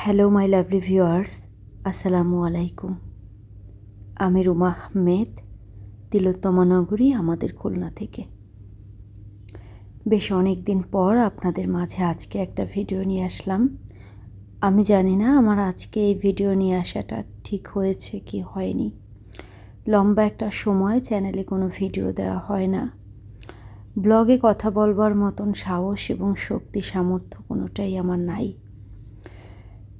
Hello my lovely viewers আসসালামু আলাইকুম আমি রুমা আহমেদ, তিলোত্তমা নগরী, আমাদের খুলনা থেকে। বেশ অনেক দিন পর আপনাদের মাঝে আজকে একটা ভিডিও নিয়ে আসলাম। আমি জানি না আমার আজকে এই ভিডিও নিয়ে আসাটা ঠিক হয়েছে কি হয়নি। লম্বা একটা সময় চ্যানেলে কোনো ভিডিও দেওয়া হয় না। ব্লগে কথা বলবার মতন সাহস এবং শক্তি, সামর্থ্য কোনোটাই আমার নাই।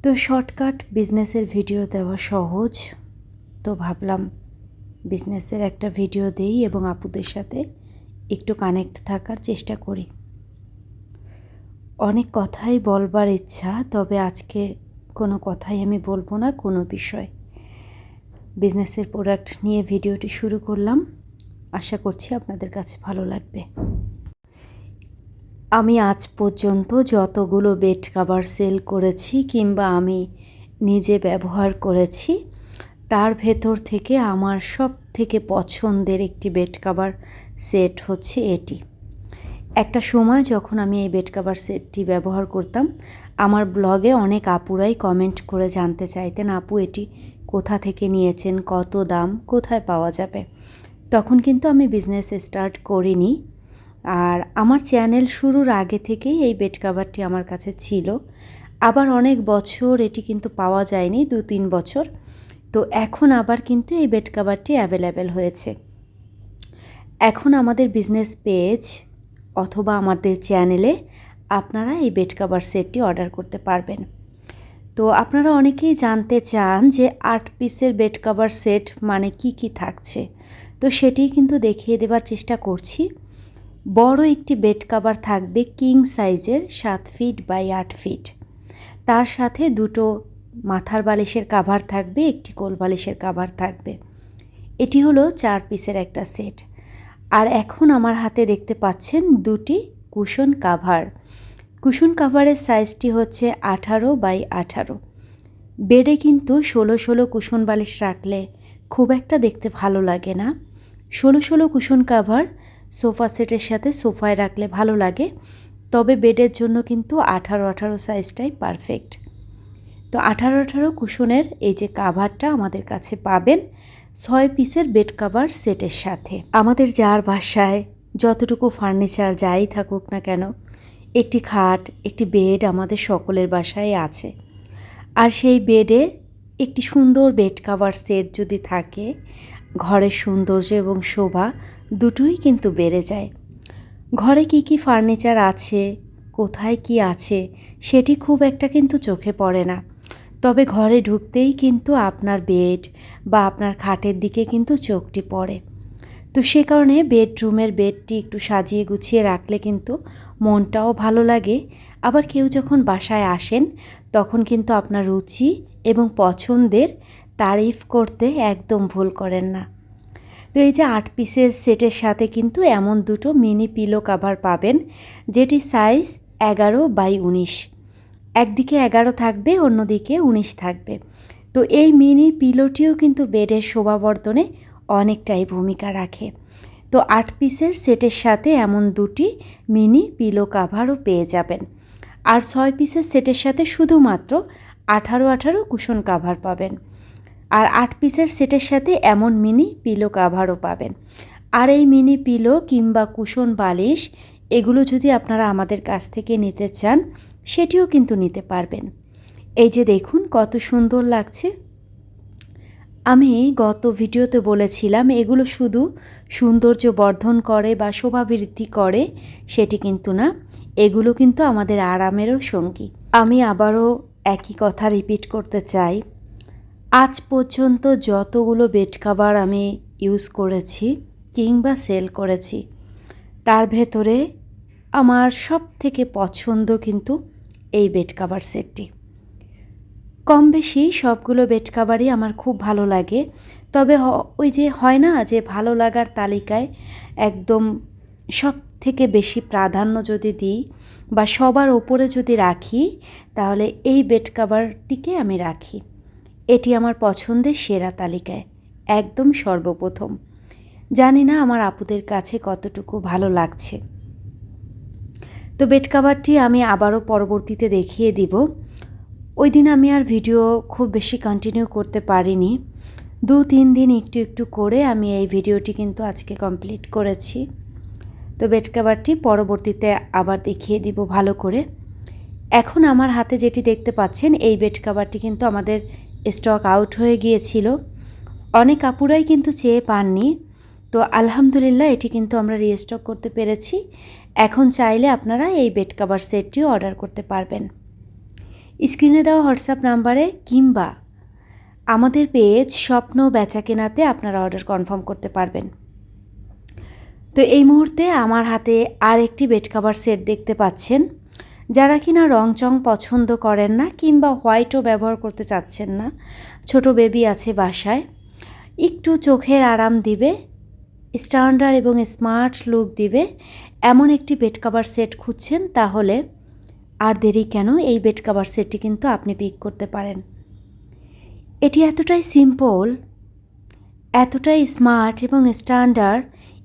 তো শর্টকাট বিজনেসের ভিডিও দেওয়া সহজ। তো ভাবলাম বিজনেসের একটা ভিডিও দেই এবং আপুদের সাথে একটু কানেক্ট থাকার চেষ্টা করি। অনেক কথাই বলবার ইচ্ছা, তবে আজকে কোনো কথাই আমি বলব না, কোনো বিষয়। বিজনেসের প্রোডাক্ট নিয়ে ভিডিওটি শুরু করলাম। আশা করছি আপনাদের কাছে ভালো লাগবে। আমি আজ পর্যন্ত যতগুলো বেড কাভার সেল করেছি কিংবা আমি নিজে ব্যবহার করেছি, তার ভেতর থেকে আমার সব থেকে পছন্দের একটি বেড কাভার সেট হচ্ছে এটি। একটা সময় যখন আমি এই বেড কাভার সেটটি ব্যবহার করতাম, আমার ব্লগে অনেক আপুরাই কমেন্ট করে জানতে চাইতেন, আপু, এটি কোথা থেকে নিয়েছেন? কত দাম? কোথায় পাওয়া যাবে? তখন কিন্তু আমি বিজনেস স্টার্ট করিনি। আর আমার চ্যানেল শুরুর আগে থেকেই এই বেড কাভারটি আমার কাছে ছিল। আবার অনেক বছর এটি কিন্তু পাওয়া যায়নি, দু তিন বছর। তো এখন আবার কিন্তু এই বেড কাভারটি অ্যাভেলেবেল হয়েছে। এখন আমাদের বিজনেস পেজ অথবা আমাদের চ্যানেলে আপনারা এই বেড কাভার সেটটি অর্ডার করতে পারবেন। তো আপনারা অনেকেই জানতে চান যে আট পিসের বেড কাভার সেট মানে কি কি থাকছে। তো সেটি কিন্তু দেখিয়ে দেবার চেষ্টা করছি। বড় একটি বেড কাভার থাকবে কিং সাইজের সাত ফিট বাই আট ফিট। তার সাথে দুটো মাথার বালিশের কাভার থাকবে, একটি কোল বালিশের কাভার থাকবে। এটি হলো চার পিসের একটা সেট। আর এখন আমার হাতে দেখতে পাচ্ছেন দুটি কুশন কাভার। কুশন কাভারের সাইজটি হচ্ছে আঠারো বাই আঠারো। বেডে কিন্তু ষোলো ষোলো কুশন বালিশ রাখলে খুব একটা দেখতে ভালো লাগে না। ষোলো ষোলো কুশন কাভার সোফা সেটের সাথে সোফায় রাখলে ভালো লাগে। তবে বেডের জন্য কিন্তু আঠারো আঠারো সাইজটাই পারফেক্ট। তো আঠারো আঠারো কুশনের এই যে কাভারটা আমাদের কাছে পাবেন ছয় পিসের বেড কাভার সেটের সাথে। আমাদের যার বাসায় যতটুকু ফার্নিচার যাই থাকুক না কেন, একটি খাট, একটি বেড আমাদের সকলের বাসায় আছে। আর সেই বেডে একটি সুন্দর বেড কাভার সেট যদি থাকে ঘরের সৌন্দর্য এবং শোভা দুটোই কিন্তু বেড়ে যায়। ঘরে কি কি ফার্নিচার আছে, কোথায় কি আছে, সেটি খুব একটা কিন্তু চোখে পড়ে না। তবে ঘরে ঢুকতেই কিন্তু আপনার বেড বা আপনার খাটের দিকে কিন্তু চোখটি পড়ে। তো সে কারণে বেডরুমের বেডটি একটু সাজিয়ে গুছিয়ে রাখলে কিন্তু মনটাও ভালো লাগে। আবার কেউ যখন বাসায় আসেন, তখন কিন্তু আপনার রুচি এবং পছন্দের তারিফ করতে একদম ভুল করেন না। তো এই যে আট পিসের সেটের সাথে কিন্তু এমন দুটো মিনি পিলো কাভার পাবেন, যেটি সাইজ এগারো বাই উনিশ। একদিকে এগারো থাকবে, অন্যদিকে উনিশ থাকবে। তো এই মিনি পিলোটিও কিন্তু বেডের শোভাবর্ধনে অনেকটাই ভূমিকা রাখে। তো আট পিসের সেটের সাথে এমন দুটি মিনি পিলো কাভারও পেয়ে যাবেন। আর ছয় পিসের সেটের সাথে শুধুমাত্র আঠারো আঠারো কুশন কাভার পাবেন। আর আট পিসের সেটের সাথে এমন মিনি পিলো কাভারও পাবেন। আর এই মিনি পিলো কিংবা কুশন বালিশ, এগুলো যদি আপনারা আমাদের কাছ থেকে নিতে চান, সেটিও কিন্তু নিতে পারবেন। এই যে দেখুন, কত সুন্দর লাগছে। আমি গত ভিডিওতে বলেছিলাম, এগুলো শুধু সৌন্দর্য বর্ধন করে বা শোভা বৃদ্ধি করে, সেটি কিন্তু না। এগুলো কিন্তু আমাদের আরামেরও সঙ্গী। আমি আবারও একই কথা রিপিট করতে চাই। আজ পর্যন্ত যতগুলো বেড কাভার আমি ইউজ করেছি কিংবা সেল করেছি, তার ভেতরে আমার সব থেকে পছন্দ কিন্তু এই বেড কাভার সেটটি। কম বেশি সবগুলো বেড কাভারই আমার খুব ভালো লাগে, তবে ওই যে হয় না যে ভালো লাগার তালিকায় একদম সব থেকে বেশি প্রাধান্য যদি দিই বা সবার ওপরে যদি রাখি, তাহলে এই বেড কাভারটিকে আমি রাখি। এটি আমার পছন্দের সেরা তালিকায়, একদম সর্বপ্রথম। জানি না আমার আপুদের কাছে কতটুকু ভালো লাগছে। তো বেড কাভারটি আমি আবারও পরবর্তীতে দেখিয়ে দিব। ওই দিন আমি আর ভিডিও খুব বেশি কন্টিনিউ করতে পারিনি। দু, তিন দিন একটু একটু করে আমি এই ভিডিওটি কিন্তু আজকে কমপ্লিট করেছি। তো বেড কাভারটি পরবর্তীতে আবার দেখিয়ে দিব ভালো করে। এখন আমার হাতে যেটি দেখতে পাচ্ছেন, এই বেড কাভারটি কিন্তু আমাদের স্টক আউট হয়ে গিয়েছিল। অনেক কাপুরাই কিন্তু চেয়ে পাননি। তো আলহামদুলিল্লাহ, এটি কিন্তু আমরা রিস্টক করতে পেরেছি। এখন চাইলে আপনারা এই বেড কাভার সেটটিও অর্ডার করতে পারবেন। স্ক্রিনে দেওয়া হোয়াটসঅ্যাপ নাম্বারে কিংবা আমাদের পেজ স্বপ্ন বেচা কেনাতে আপনারা অর্ডার কনফার্ম করতে পারবেন। তো এই মুহূর্তে আমার হাতে আর একটি বেড কাভার সেট দেখতে পাচ্ছেন। যারা কিনা রং চং পছন্দ করেন না কিংবা হোয়াইটও ব্যবহার করতে চাচ্ছেন না, ছোট বেবি আছে বাসায়, একটু চোখের আরাম দিবে, স্ট্যান্ডার্ড এবং স্মার্ট লুক দিবে, এমন একটি বেড কাভার সেট খুঁজছেন, তাহলে আর দেরি কেন? এই বেড কাভার সেটটি কিন্তু আপনি পিক করতে পারেন। এটি এতটাই সিম্পল, এতটাই স্মার্ট এবং স্ট্যান্ডার্ড,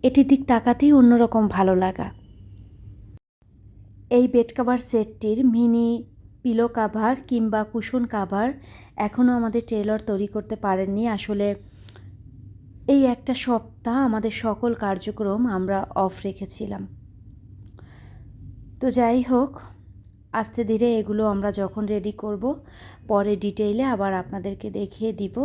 এটির দিক তাকাতেই অন্যরকম ভালো লাগা। এই বেড কাভার সেটটির মিনি পিলো কাভার কিংবা কুশন কাভার এখনও আমাদের টেলর তৈরি করতে পারেননি। আসলে এই একটা সপ্তাহ আমাদের সকল কার্যক্রম আমরা অফ রেখেছিলাম। তো যাই হোক, আস্তে ধীরে এগুলো আমরা যখন রেডি করব, পরে ডিটেইলে আবার আপনাদেরকে দেখিয়ে দিব।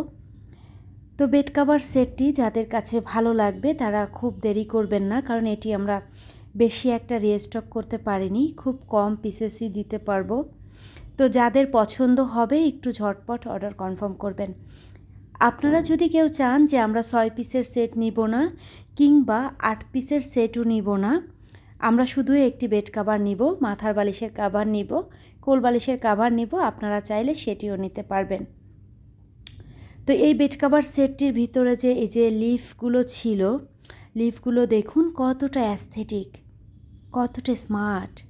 তো বেড কাভার সেটটি যাদের কাছে ভালো লাগবে তারা খুব দেরি করবেন না, কারণ এটি আমরা বেশি একটা রিস্টক করতে পারিনি, খুব কম পিসেসই দিতে পারব। তো যাদের পছন্দ হবে, একটু ঝটপট অর্ডার কনফার্ম করবেন। আপনারা যদি কেউ চান যে আমরা ছয় পিসের সেট নিব না, কিংবা আট পিসের সেটও নিব না, আমরা শুধু একটি বেড কাভার নিব, মাথার বালিশের কাভার নিব, কোল বালিশের কাভার নিব, আপনারা চাইলে সেটিও নিতে পারবেন। তো এই বেড কাভার সেটটির ভিতরে যে, এই যে লিফগুলো ছিল লিফগুলো দেখুন কতটা অ্যাস্থেটিক কতটা স্মার্ট।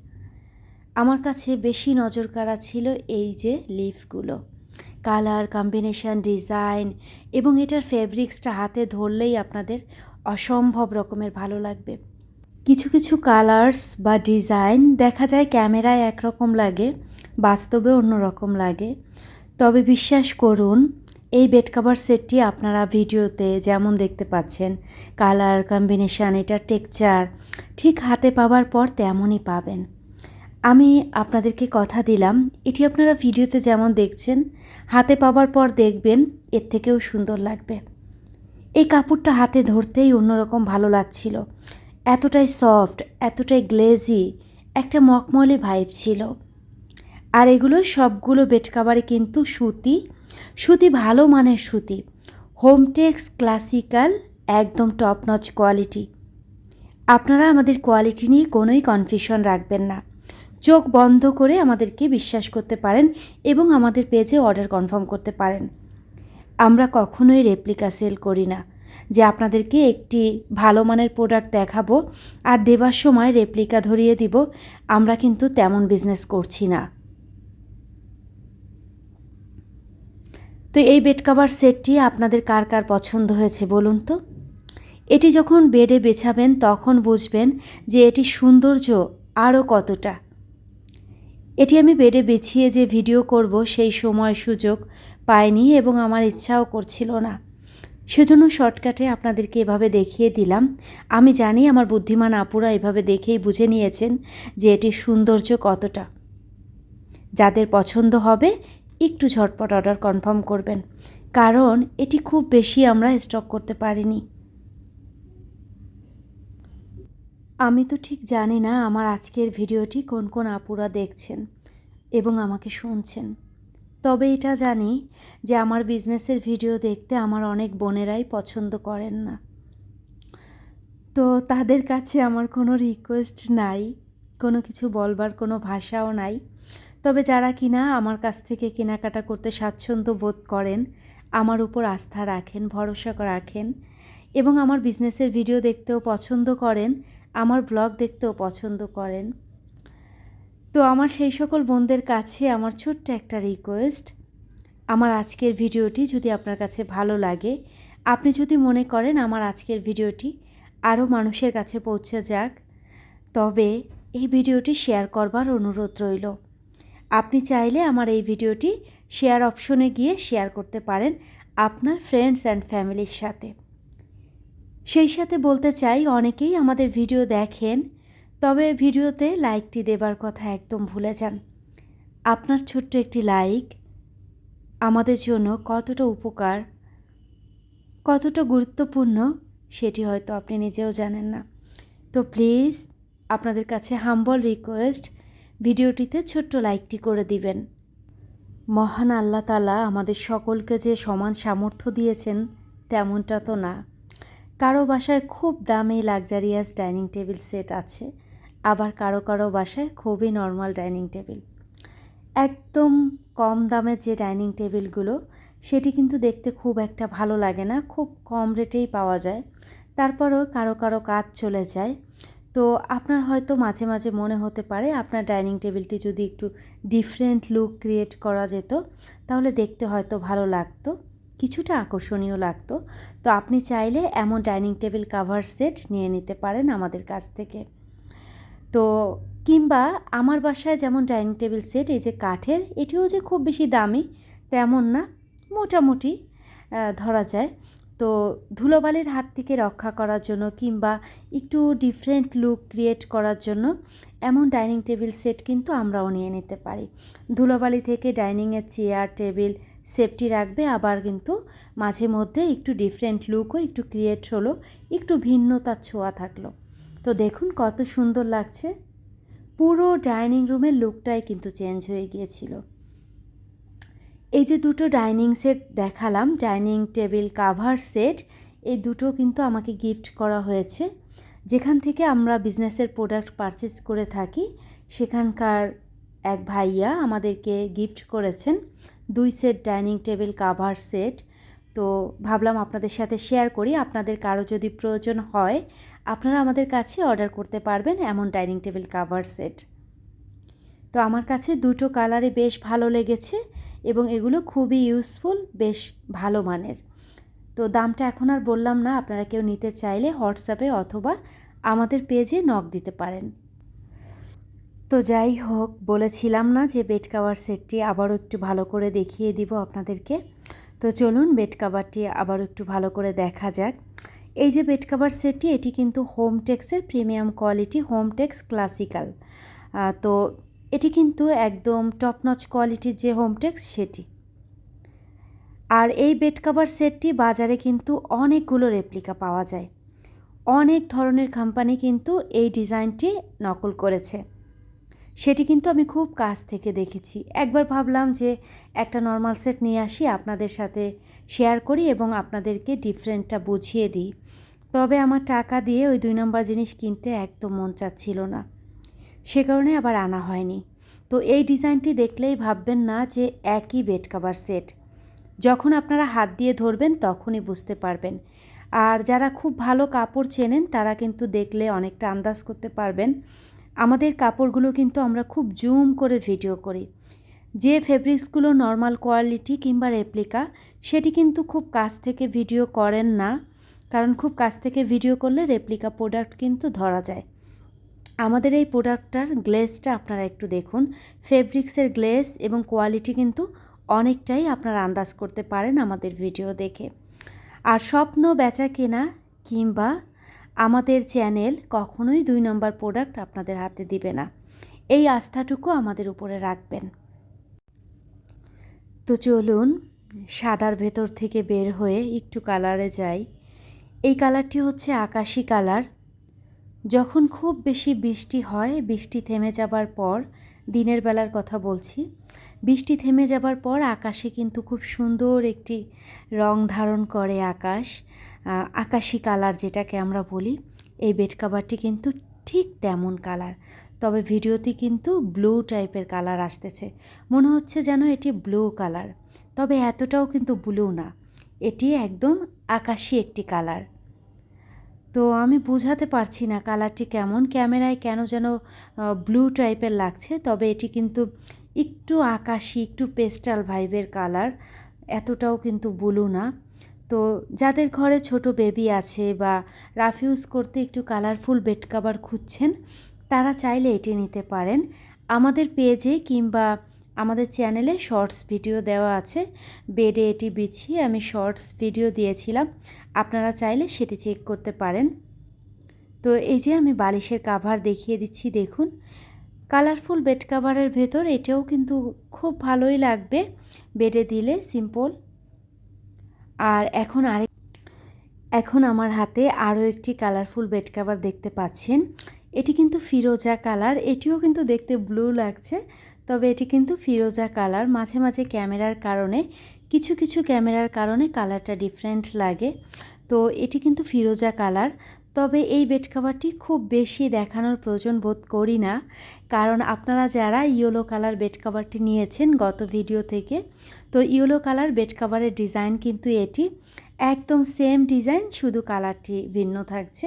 আমার কাছে বেশি নজর কাড়া ছিল এই যে লিফগুলো। কালার, কম্বিনেশন, ডিজাইন এবং এটার ফেব্রিক্সটা হাতে ধরলেই আপনাদের অসম্ভব রকমের ভালো লাগবে। কিছু কিছু কালার্স বা ডিজাইন দেখা যায় ক্যামেরায় একরকম লাগে, বাস্তবে অন্যরকম লাগে। তবে বিশ্বাস করুন এই বেড কাভার সেটটি আপনারা ভিডিওতে যেমন দেখতে পাচ্ছেন কালার কম্বিনেশান এটার টেক্সচার ঠিক হাতে পাওয়ার পর তেমনই পাবেন। আমি আপনাদেরকে কথা দিলাম, এটি আপনারা ভিডিওতে যেমন দেখছেন, হাতে পাওয়ার পর দেখবেন, এর থেকেও সুন্দর লাগবে। এই কাপড়টা হাতে ধরতেই অন্যরকম ভালো লাগছিল। এতটাই সফট এতটাই গ্লেজি একটা মকমলে ভাইব ছিল। আর এগুলো সবগুলো বেড কাভারে কিন্তু সুতি সুতি ভালো মানের সুতি। হোমটেক্স ক্লাসিক্যাল একদম টপ নচ কোয়ালিটি আপনারা আমাদের কোয়ালিটি নিয়ে কোনোই কনফিউশন রাখবেন না। চোখ বন্ধ করে আমাদেরকে বিশ্বাস করতে পারেন এবং আমাদের পেজে অর্ডার কনফার্ম করতে পারেন। আমরা কখনোই রেপ্লিকা সেল করি না। যে আপনাদেরকে একটি ভালো মানের প্রোডাক্ট দেখাবো আর দেবার সময় রেপ্লিকা ধরিয়ে দিব, আমরা কিন্তু তেমন বিজনেস করছি না। তো এই বেড কাভার সেটটি আপনাদের কার কার পছন্দ হয়েছে বলুন তো? এটি যখন বেডে বেছাবেন তখন বুঝবেন যে এটি সৌন্দর্য আরও কতটা। এটি আমি বেডে বেছিয়ে যে ভিডিও করব সেই সময় সুযোগ পাইনি এবং আমার ইচ্ছাও করছিল না। সেজন্য শর্টকাটে আপনাদেরকে এভাবে দেখিয়ে দিলাম। আমি জানি আমার বুদ্ধিমান আপুরা এভাবে দেখেই বুঝে নিয়েছেন যে এটির সৌন্দর্য কতটা। যাদের পছন্দ হবে একটু ঝটপট অর্ডার কনফার্ম করবেন। কারণ এটি খুব বেশি আমরা স্টক করতে পারিনি। আমি তো ঠিক জানি না আমার আজকের ভিডিওটি কোন কোন আপুরা দেখছেন এবং আমাকে শুনছেন। তবে এটা জানি যে আমার বিজনেসের ভিডিও দেখতে আমার অনেক বোনেরাই পছন্দ করেন না। তো তাদের কাছে আমার কোনো রিকোয়েস্ট নাই, কোনো কিছু বলবার কোনো ভাষাও নাই। তবে যারা কিনা আমার কাছ থেকে কেনাকাটা করতে স্বাচ্ছন্দ্য বোধ করেন, আমার উপর আস্থা রাখেন, ভরসা রাখেন এবং আমার বিজনেসের ভিডিও দেখতেও পছন্দ করেন, আমার ব্লগ দেখতেও পছন্দ করেন। তো আমার সেই সকল বোনদের কাছে আমার ছোট্ট একটা রিকোয়েস্ট আমার আজকের ভিডিওটি যদি আপনার কাছে ভালো লাগে, আপনি যদি মনে করেন আমার আজকের ভিডিওটি আরও মানুষের কাছে পৌঁছে যাক, তবে এই ভিডিওটি শেয়ার করবার অনুরোধ রইল। আপনি চাইলে আমার এই ভিডিওটি শেয়ার অপশনে গিয়ে শেয়ার করতে পারেন আপনার ফ্রেন্ডস অ্যান্ড ফ্যামিলির সাথে। সেই সাথে বলতে চাই, অনেকেই আমাদের ভিডিও দেখেন, তবে ভিডিওতে লাইকটি দেবার কথা একদম ভুলে যান। আপনার ছোট্ট একটি লাইক আমাদের জন্য কতটা উপকার, কতটা গুরুত্বপূর্ণ সেটি হয়তো আপনি নিজেও জানেন না। তো প্লিজ আপনাদের কাছে হাম্বল রিকোয়েস্ট ভিডিওটিতে ছোট্ট লাইকটি করে দিবেন। মহান আল্লাহ তালা আমাদের সকলকে যে সমান সামর্থ্য দিয়েছেন, তেমনটা তো না। কারও বাসায় খুব দামি লাক্সারিয়াস ডাইনিং টেবিল সেট আছে, আবার কারও কারও বাসায় খুবই নর্মাল ডাইনিং টেবিল। একদম কম দামের যে ডাইনিং টেবিলগুলো, সেটি কিন্তু দেখতে খুব একটা ভালো লাগে না, খুব কম রেটেই পাওয়া যায়। তারপরেও কারও কারও কাজ চলে যায় তো আপনার হয়তো মাঝে মাঝে মনে হতে পারে আপনার ডাইনিং টেবিলটি যদি একটু ডিফারেন্ট লুক ক্রিয়েট করা যেত, তাহলে দেখতে হয়তো ভালো লাগতো, কিছুটা আকর্ষণীয় লাগতো। তো আপনি চাইলে এমন ডাইনিং টেবিল কাভার সেট নিয়ে নিতে পারেন আমাদের কাছ থেকে। তো কিংবা আমার বাসায় যেমন ডাইনিং টেবিল সেট এই যে কাঠের, এটিও যে খুব বেশি দামি, তেমন না, মোটামুটি ধরা যায়। তো ধুলোবালির হাত থেকে রক্ষা করার জন্য কিংবা একটু ডিফারেন্ট লুক ক্রিয়েট করার জন্য এমন ডাইনিং টেবিল সেট কিন্তু আমরাও নিয়ে নিতে পারি। ধুলোবালি থেকে ডাইনিংয়ের চেয়ার টেবিল সেফটি রাখবে, আবার কিন্তু মাঝে মধ্যে একটু ডিফারেন্ট লুকও একটু ক্রিয়েট হলো, একটু ভিন্নতার ছোঁয়া থাকল। তো দেখুন কত সুন্দর লাগছে। পুরো ডাইনিং রুমের লুকটাই কিন্তু চেঞ্জ হয়ে গিয়েছিল। এই যে দুটো ডাইনিং সেট দেখালাম, ডাইনিং টেবিল কাভার সেট, এই দুটো কিন্তু আমাকে গিফট করা হয়েছে। যেখান থেকে আমরা বিজনেসের প্রোডাক্ট পারচেস করে থাকি, সেখানকার এক ভাইয়া আমাদেরকে গিফট করেছেন দুই set dining table cover set. তো ভাবলাম আপনাদের সাথে শেয়ার করি, আপনাদের কারও যদি প্রয়োজন হয়, আপনারা আমাদের কাছে অর্ডার করতে পারবেন এমন ডাইনিং টেবিল কাভার সেট। তো আমার কাছে দুটো কালারে বেশ ভালো লেগেছে। এবং এগুলো খুবই ইউজফুল বেশ ভালো মানের। তো দামটা এখন আর বললাম না, আপনারা কেউ নিতে চাইলে হোয়াটসঅ্যাপে অথবা আমাদের পেজে নক দিতে পারেন। তো যাই হোক, বলেছিলাম না যে বেড কাভার সেটটি আবারও একটু ভালো করে দেখিয়ে দিব আপনাদেরকে। তো চলুন বেড কাভারটি আবারও একটু ভালো করে দেখা যাক। এই যে বেড কাভার সেটটি এটি কিন্তু Home টেক্সের premium quality Home Tex classical তো এটি কিন্তু একদম টপ নচ কোয়ালিটির যে হোম টেক্স সেটি। আর এই বেড কাভার সেটটি বাজারে কিন্তু অনেকগুলো রেপ্লিকা পাওয়া যায়। অনেক ধরনের কোম্পানি কিন্তু এই ডিজাইনটি নকল করেছে। সেটি কিন্তু আমি খুব কাছ থেকে দেখেছি। একবার ভাবলাম যে একটা নর্মাল সেট নিয়ে আসি, আপনাদের সাথে শেয়ার করি এবং আপনাদেরকে ডিফারেন্টটা বুঝিয়ে দিই। তবে আমার টাকা দিয়ে ওই দুই নম্বর জিনিস কিনতে একদম মন চাচ্ছিল না। সে কারণে আবার আনা হয়নি। তো এই ডিজাইনটি দেখলেই ভাববেন না যে একই বেড কাভার সেট। যখন আপনারা হাত দিয়ে ধরবেন তখনই বুঝতে পারবেন। আর যারা খুব ভালো কাপড় চেনেন তারা কিন্তু দেখলে অনেকটা আন্দাজ করতে পারবেন। আমাদের কাপড়গুলো কিন্তু আমরা খুব জুম করে ভিডিও করি। যে ফেব্রিক্সগুলো নর্মাল কোয়ালিটি কিংবা রেপ্লিকা, সেটি কিন্তু খুব কাছ থেকে ভিডিও করেন না। কারণ খুব কাছ থেকে ভিডিও করলে রেপ্লিকা প্রোডাক্ট কিন্তু ধরা যায়। আমাদের এই প্রোডাক্টটার গ্লেসটা আপনারা একটু দেখুন। ফেব্রিক্সের গ্লেস এবং কোয়ালিটি কিন্তু অনেকটাই আপনারা আন্দাজ করতে পারেন আমাদের ভিডিও দেখে। আর স্বপ্ন বেচা কেনা কিংবা আমাদের চ্যানেল কখনোই দুই নম্বর প্রোডাক্ট আপনাদের হাতে দিবে না। এই আস্থাটুকু আমাদের উপরে রাখবেন। তো চলুন, সাদার ভেতর থেকে বের হয়ে একটু কালারে যাই। এই কালারটি হচ্ছে আকাশি কালার যখন খুব বেশি বৃষ্টি হয়, বৃষ্টি থেমে যাবার পর, দিনের বেলার কথা বলছি, বৃষ্টি থেমে যাবার পর আকাশে কিন্তু খুব সুন্দর একটি রং ধারণ করে আকাশ আকাশি কালার যেটাকে আমরা বলি। এই বেড কাভারটি কিন্তু ঠিক তেমন কালার, তবে ভিডিওতে কিন্তু ব্লু টাইপের কালার আসতেছে। মনে হচ্ছে যেন এটি ব্লু কালার, তবে এতটাও কিন্তু ব্লু না। এটি একদম আকাশি একটি কালার। তো আমি বোঝাতে পারছি না কালারটি কেমন। ক্যামেরায় কেন যেন ব্লু টাইপের লাগছে, তবে এটি কিন্তু একটু আকাশি, একটু পেস্টাল ভাইবের কালার এতটাও কিন্তু ব্লু না। তো যাদের ঘরে ছোট বেবি আছে বা রাফ ইউজ করতে একটু কালারফুল বেড কাভার খুঁজছেন, তারা চাইলে এটি নিতে পারেন। আমাদের পেজে কিংবা আমাদের চ্যানেলে শর্টস ভিডিও দেওয়া আছে। বেডে এটি বিছিয়ে আমি শর্টস ভিডিও দিয়েছিলাম। আপনারা চাইলে সেটি চেক করতে পারেন। তো এই যে আমি বালিশের কাভার দেখিয়ে দিচ্ছি, দেখুন। কালারফুল বেড কাভারের ভেতর এটাও কিন্তু খুব ভালোই লাগবে। বেডে দিলে সিম্পল আর এখন আরেক, এখন আমার হাতে আরও একটি কালারফুল বেড কাভার দেখতে পাচ্ছেন। এটি কিন্তু ফিরোজা কালার এটিও কিন্তু দেখতে ব্লু লাগছে। তবে এটি কিন্তু ফিরোজা কালার মাঝে মাঝে ক্যামেরার কারণে কিছু কিছু ক্যামেরার কারণে কালারটা ডিফারেন্ট লাগে। তো এটি কিন্তু ফিরোজা কালার। তবে এই বেড কাভারটি খুব বেশি দেখানোর প্রয়োজন বোধ করি না। কারণ আপনারা যারা ইয়েলো কালার বেড কাভারটি নিয়েছেন গত ভিডিও থেকে, তো ইয়েলো কালার বেড কাভারের ডিজাইন কিন্তু এটি একদম সেম ডিজাইন শুধু কালারটি ভিন্ন থাকছে।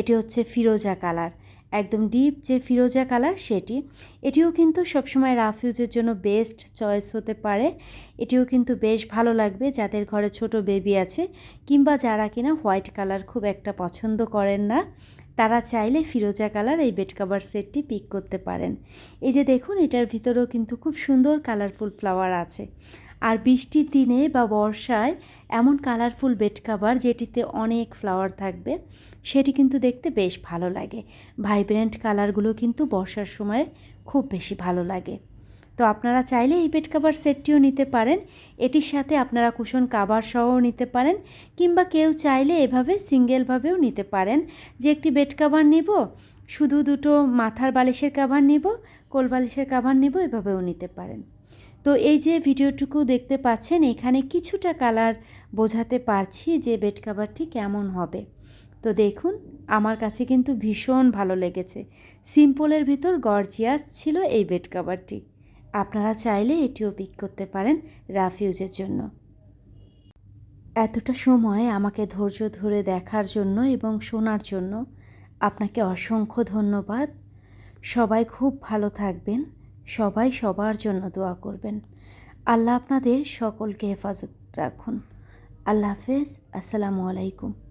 এটি হচ্ছে ফিরোজা কালার। একদম ডিপ যে ফিরোজা কালার সেটি। এটিও কিন্তু সবসময় রাফ ইউজের জন্য বেস্ট চয়েস হতে পারে। এটিও কিন্তু বেশ ভালো লাগবে যাদের ঘরে ছোট বেবি আছে কিংবা যারা কিনা হোয়াইট কালার খুব একটা পছন্দ করেন না, তারা চাইলে ফিরোজা কালার এই বেড কাভার সেটটি পিক করতে পারেন। এই যে দেখুন, এটার ভিতরেও কিন্তু খুব সুন্দর কালারফুল ফ্লাওয়ার আছে। আর বৃষ্টির দিনে বা বর্ষায় এমন কালারফুল বেড কাভার যেটিতে অনেক ফ্লাওয়ার থাকবে, সেটি কিন্তু দেখতে বেশ ভালো লাগে। ভাইব্রেন্ট কালারগুলো কিন্তু বর্ষার সময় খুব বেশি ভালো লাগে। তো আপনারা চাইলে এই বেড কাভার সেটটিও নিতে পারেন। এটির সাথে আপনারা কুশন কাভার সহও নিতে পারেন কিংবা কেউ চাইলে এভাবে সিঙ্গেলভাবেও নিতে পারেন। যে একটি বেড কাভার নিব, শুধু দুটো মাথার বালিশের কাভার নিব, কোল বালিশের কাভার নিব, এভাবেও নিতে পারেন। তো এই যে ভিডিওটুকু দেখতে পাচ্ছেন, এখানে কিছুটা কালার বোঝাতে পারছি যে বেড কাভারটি কেমন হবে। তো দেখুন, আমার কাছে কিন্তু ভীষণ ভালো লেগেছে। সিম্পলের ভিতর গর্জিয়াস ছিল এই বেড কাভারটি। আপনারা চাইলে এটিও পিক করতে পারেন রাফিউজের জন্য। এতটা সময় আমাকে ধৈর্য ধরে দেখার জন্য এবং শোনার জন্য আপনাকে অসংখ্য ধন্যবাদ। সবাই খুব ভালো থাকবেন। সবাই সবার জন্য দোয়া করবেন। আল্লাহ আপনাদের সকলকে হেফাজত রাখুন। আল্লাহ হাফেজ। আসসালামু আলাইকুম।